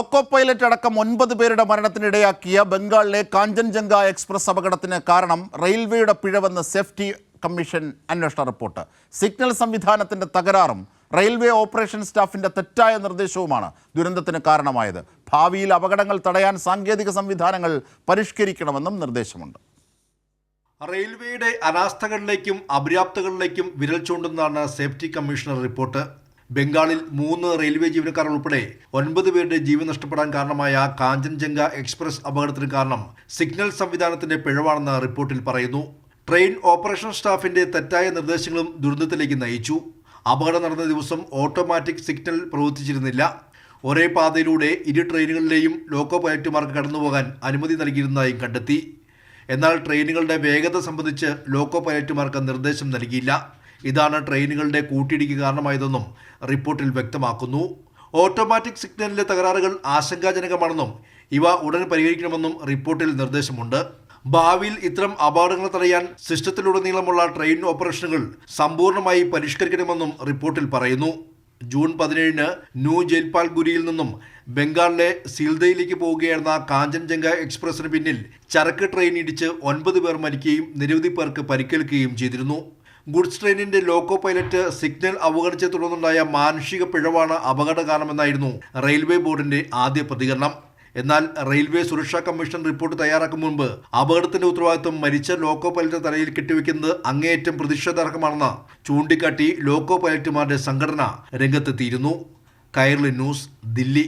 Loco pilot അടക്കം ഒൻപത് പേരുടെ മരണത്തിനിടയാക്കിയ ബംഗാളിലെ കാഞ്ചൻജംഗ എക്സ്പ്രസ് അപകടത്തിന് കാരണം റെയിൽവേയുടെ പിഴവെന്ന് സേഫ്റ്റി കമ്മീഷൻ അന്വേഷണ റിപ്പോർട്ട്. സിഗ്നൽ സംവിധാനത്തിന്റെ തകരാറും റെയിൽവേ ഓപ്പറേഷൻ സ്റ്റാഫിന്റെ തെറ്റായ നിർദ്ദേശവുമാണ് ദുരന്തത്തിന് കാരണമായത്. ഭാവിയിൽ അപകടങ്ങൾ തടയാൻ സാങ്കേതിക സംവിധാനങ്ങൾ പരിഷ്കരിക്കണമെന്നും നിർദ്ദേശമുണ്ട്. റെയിൽവേയുടെ അനാസ്ഥകളിലേക്കും അപര്യാപ്തകളിലേക്കും വിരൽ ചൂണ്ടുന്നതാണ് സേഫ്റ്റി കമ്മീഷണർ റിപ്പോർട്ട്. ബംഗാളിൽ മൂന്ന് റെയിൽവേ ജീവനക്കാർ ഉൾപ്പെടെ ഒൻപത് പേരുടെ ജീവൻ നഷ്ടപ്പെടാൻ കാരണമായ കാഞ്ചൻജംഗ എക്സ്പ്രസ് അപകടത്തിന് കാരണം സിഗ്നൽ സംവിധാനത്തിന്റെ പിഴവാണെന്ന് റിപ്പോർട്ടിൽ പറയുന്നു. ട്രെയിൻ ഓപ്പറേഷൻ സ്റ്റാഫിന്റെ തെറ്റായ നിർദ്ദേശങ്ങളും ദുരന്തത്തിലേക്ക് നയിച്ചു. അപകടം നടന്ന ദിവസം ഓട്ടോമാറ്റിക് സിഗ്നൽ പ്രവർത്തിച്ചിരുന്നില്ല. ഒരേ പാതയിലൂടെ ഇരു ട്രെയിനുകളിലെയും ലോക്കോ പൈലറ്റുമാർക്ക് കടന്നുപോകാൻ അനുമതി നൽകിയിരുന്നതായും കണ്ടെത്തി. എന്നാൽ ട്രെയിനുകളുടെ വേഗത സംബന്ധിച്ച് ലോക്കോ പൈലറ്റുമാർക്ക് നിർദ്ദേശം നൽകിയില്ല. ഇതാണ് ട്രെയിനുകളുടെ കൂട്ടിയിടിക്ക് കാരണമായതെന്നും റിപ്പോർട്ടിൽ വ്യക്തമാക്കുന്നു. ഓട്ടോമാറ്റിക് സിഗ്നലിലെ തകരാറുകൾ ആശങ്കാജനകമാണെന്നും ഇവ ഉടൻ പരിഹരിക്കണമെന്നും റിപ്പോർട്ടിൽ നിർദ്ദേശമുണ്ട്. ഭാവിയിൽ ഇത്തരം അപകടങ്ങൾ തടയാൻ സിസ്റ്റത്തിലുടനീളമുള്ള ട്രെയിൻ ഓപ്പറേഷനുകൾ സമ്പൂർണമായി പരിഷ്കരിക്കണമെന്നും റിപ്പോർട്ടിൽ പറയുന്നു. ജൂൺ പതിനേഴിന് ന്യൂ ജയിൽപാൽഗുരിയിൽ നിന്നും ബംഗാളിലെ സീൽദയിലേക്ക് പോവുകയായിരുന്ന കാഞ്ചൻജംഗ എക്സ്പ്രസിന് പിന്നിൽ ചരക്ക് ട്രെയിൻ ഇടിച്ച് ഒൻപത് പേർ മരിക്കുകയും നിരവധി പേർക്ക് പരിക്കേൽക്കുകയും ചെയ്തിരുന്നു. ഗുഡ്സ് ട്രെയിനിന്റെ ലോക്കോ പൈലറ്റ് സിഗ്നൽ അവഗണിച്ച തുടർന്നുണ്ടായ മാനുഷിക പിഴവാണ് അപകട കാരണമെന്നായിരുന്നു റെയിൽവേ ബോർഡിന്റെ ആദ്യ പ്രതികരണം. എന്നാൽ റെയിൽവേ സുരക്ഷാ കമ്മീഷൻ റിപ്പോർട്ട് തയ്യാറാക്കും മുൻപ് അപകടത്തിന്റെ ഉത്തരവാദിത്വം മരിച്ച ലോക്കോ പൈലറ്റ് തലയിൽ കെട്ടിവെക്കുന്നത് അങ്ങേയറ്റം പ്രതിഷേധാർഹമാണെന്ന് ചൂണ്ടിക്കാട്ടി ലോക്കോ പൈലറ്റുമാരുടെ സംഘടന രംഗത്തെത്തിയിരുന്നു. കൈർലി ന്യൂസ് ദില്ലി.